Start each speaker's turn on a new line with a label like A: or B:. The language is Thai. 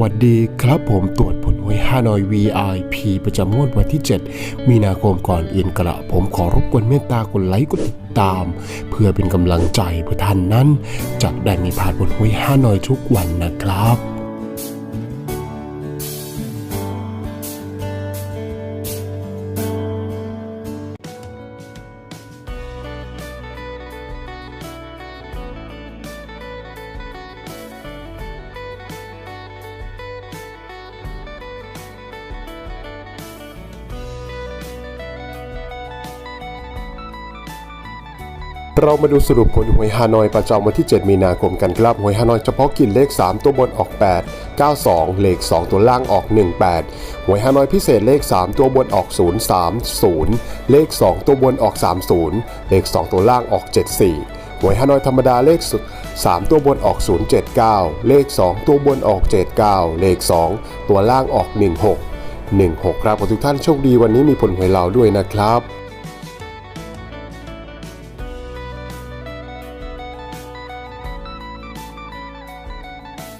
A: วัสดีครับผมตรวจผลหวยฮานอย VIP ประจำงวดวันที่ 7 มีนาคมก่อนอื่นกระผมขอรบกวนเมตตากดไลค์กดติดตาม เพื่อเป็นกำลังใจเพื่อท่านนั้นจะได้มีผ่านผลหวยฮานอยทุกวันนะครับ เรามาดูสรุปผลหวยฮานอยประจำวันที่ 7 มีนาคมกันครับหวยฮานอยเฉพาะกินเลข 3 ตัวบนออก 8 92 เลข 2 ตัวล่างออก 18 หวยฮานอยพิเศษเลข 3 ตัวบนออก 030 เลข 2 ตัวบนออก 30 เลข 2 ตัวล่างออก 74 หวยฮานอยธรรมดาเลขสุด 3 ตัวบนออก 079 เลข 2 ตัวบนออก 79 เลข 2 ตัวล่างออก 16 16 ครับขอทุกท่านโชคดีวันนี้มีผลหวยเราด้วยนะครับ